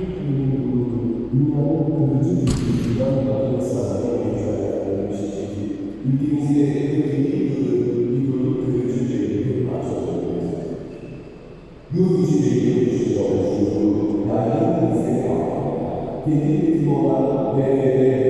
Türkiye'nin bulunduğu dünyanın öncü ülkesinden daha insanlara imkan vermiştir. Ülkemizde en iyi yıldır mikrolik köyücülüğü bir parça söylemektedir. Yurt içinde yılışında oluşturduğu yaygın bir sektör, kendi timolar ve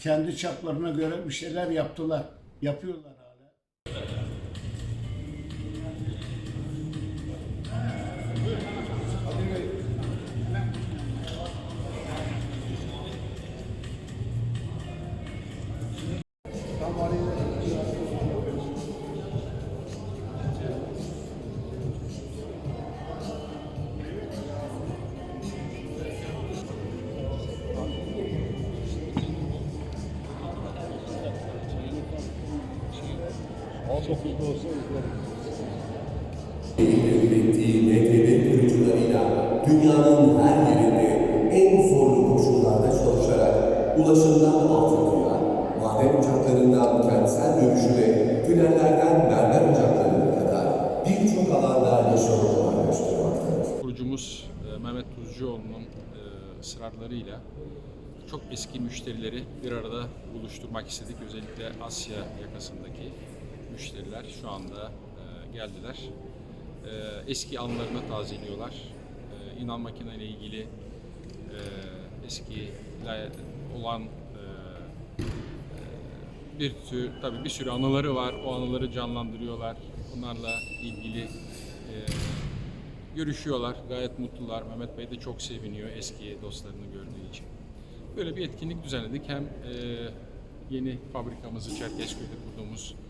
kendi çaplarına göre bir şeyler yaptılar. Yapıyorlar hala. ürettiği MTB kırıcılarıyla dünyanın her yerinde en zorlu koşullarda çalışarak ulaşımdan altıntıya, maden ocaklarından kentsel dönüşüme, tünellerden mermer ocaklarına kadar birçok alanda yaşamı kolaylaştırmaktadır. Kurucumuz e, Mehmet Tuzcuoğlu'nun e, ısrarlarıyla çok eski müşterileri bir arada buluşturmak istedik. Özellikle Asya yakasındaki müşteriler şu anda e, geldiler. E, Eski anılarını tazeliyorlar. E, İnan makine ile ilgili e, eski la- olan e, bir tür tabii bir sürü anıları var. O anıları canlandırıyorlar. Onlarla ilgili e, görüşüyorlar. Gayet mutlular. Mehmet Bey de çok seviniyor eski dostlarını gördüğü için. Böyle bir etkinlik düzenledik. Hem e, yeni fabrikamızı Çerkezköy'de kurduğumuz e,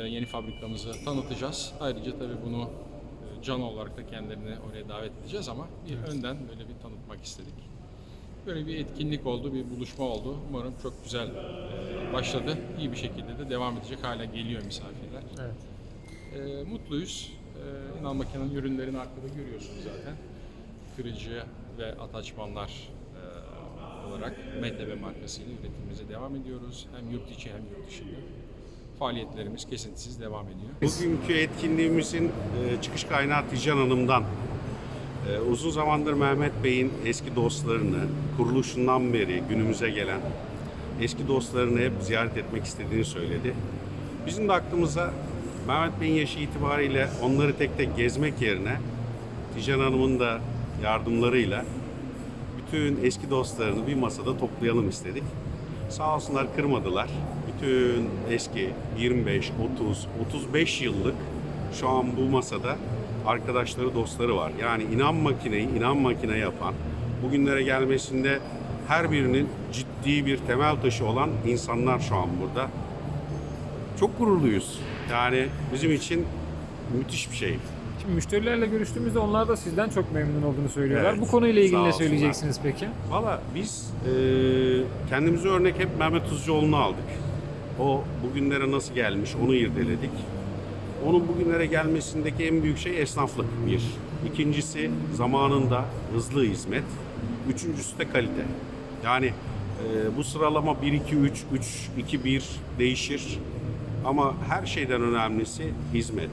yeni fabrikamızı tanıtacağız. Ayrıca tabii bunu e, can olarak da kendilerini oraya davet edeceğiz ama bir önden böyle bir tanıtmak istedik. Böyle bir etkinlik oldu, bir buluşma oldu. Umarım çok güzel e, başladı. İyi bir şekilde de devam edecek. Hala geliyor misafirler. Evet. E, mutluyuz. E, İnan Makine'nin ürünlerini arkada görüyorsunuz zaten. Kırıcı ve ataçmanlar e, olarak MTB markasıyla üretimimize devam ediyoruz. Hem yurt içi hem yurt dışında. Faaliyetlerimiz kesintisiz devam ediyor. Bugünkü etkinliğimizin e, çıkış kaynağı Tijan Hanım'dan. E, Uzun zamandır Mehmet Bey'in eski dostlarını, kuruluşundan beri günümüze gelen eski dostlarını hep ziyaret etmek istediğini söyledi. Bizim de aklımıza Mehmet Bey'in yaşı itibariyle onları tek tek gezmek yerine Tijan Hanım'ın da yardımlarıyla bütün eski dostlarını bir masada toplayalım istedik. Sağ olsunlar kırmadılar. Bütün eski 25, 30, 35 yıllık şu an bu masada arkadaşları, dostları var. Yani inan makineyi, inan makine yapan, bugünlere gelmesinde her birinin ciddi bir temel taşı olan insanlar şu an burada. Çok gururluyuz. Yani bizim için müthiş bir şey. Şimdi müşterilerle görüştüğümüzde onlar da sizden çok memnun olduğunu söylüyorlar. Evet, Bu konuyla ilgili ne söyleyeceksiniz peki? Valla biz e, kendimize örnek hep Mehmet Tuzcuoğlu'nu aldık. O bugünlere nasıl gelmiş onu irdeledik. Onun bugünlere gelmesindeki en büyük şey esnaflık bir. İkincisi zamanında hızlı hizmet. Üçüncüsü de kalite. Yani e, bu sıralama 1-2-3, 3-2-1 değişir. Ama her şeyden önemlisi hizmet.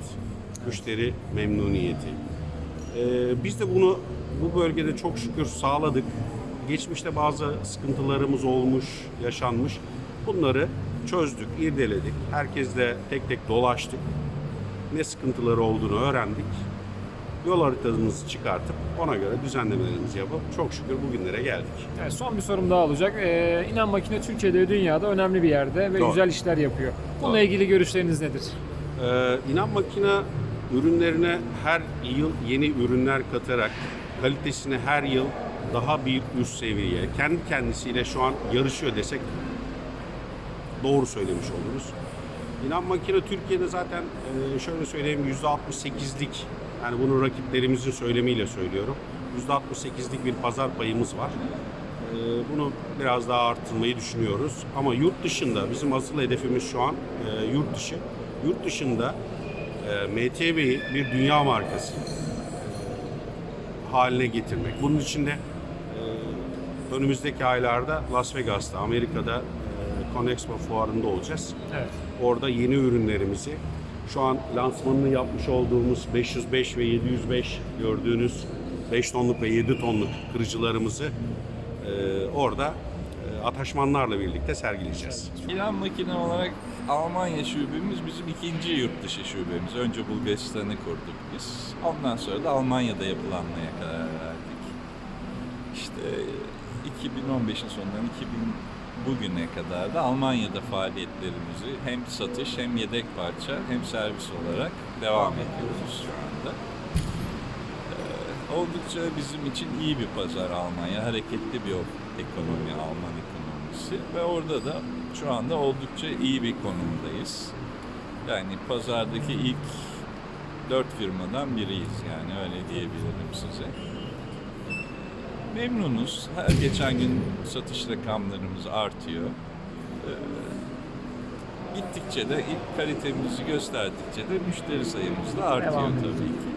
Müşteri memnuniyeti. Ee, biz de bunu bu bölgede çok şükür sağladık. Geçmişte bazı sıkıntılarımız olmuş, yaşanmış. Bunları çözdük, irdeledik. Herkesle tek tek dolaştık. Ne sıkıntıları olduğunu öğrendik. Yol haritamızı çıkartıp ona göre düzenlemelerimizi yapıp çok şükür bugünlere geldik. Evet, son bir sorum daha olacak. Ee, İnan Makine Türkiye'de ve dünyada önemli bir yerde ve Doğru. güzel işler yapıyor. Bununla Doğru. ilgili görüşleriniz nedir? Ee, İnan Makine ürünlerine her yıl yeni ürünler katarak kalitesini her yıl daha bir üst seviye, kendi kendisiyle şu an yarışıyor desek doğru söylemiş oluruz. İnan makine Türkiye'de zaten e, şöyle söyleyeyim %68'lik yani bunu rakiplerimizin söylemiyle söylüyorum. %68'lik bir pazar payımız var. E, Bunu biraz daha arttırmayı düşünüyoruz. Ama yurt dışında bizim asıl hedefimiz şu an e, yurt dışı. Yurt dışında MTV'yi bir dünya markası haline getirmek. Bunun için de önümüzdeki aylarda Las Vegas'ta, Amerika'da Conexpo fuarında olacağız. Evet. Orada yeni ürünlerimizi şu an lansmanını yapmış olduğumuz 505 ve 705 gördüğünüz 5 tonluk ve 7 tonluk kırıcılarımızı e, orada e, ataşmanlarla birlikte sergileyeceğiz. İran makine olarak Almanya şubemiz bizim ikinci yurt dışı şubemiz. Önce Bulgaristan'ı kurduk biz. Ondan sonra da Almanya'da yapılanmaya karar verdik. İşte 2015'in sonundan 2000 bugüne kadar da Almanya'da faaliyetlerimizi hem satış hem yedek parça hem servis olarak devam ediyoruz şu anda. Ee, Oldukça bizim için iyi bir pazar Almanya. Hareketli bir ekonomi, Alman ekonomisi. Ve orada da şu anda oldukça iyi bir konumdayız. Yani pazardaki ilk dört firmadan biriyiz yani öyle diyebilirim size. Memnunuz. Her geçen gün satış rakamlarımız artıyor. Ee, gittikçe de ilk kalitemizi gösterdikçe de müşteri sayımız da artıyor Devam tabii ki.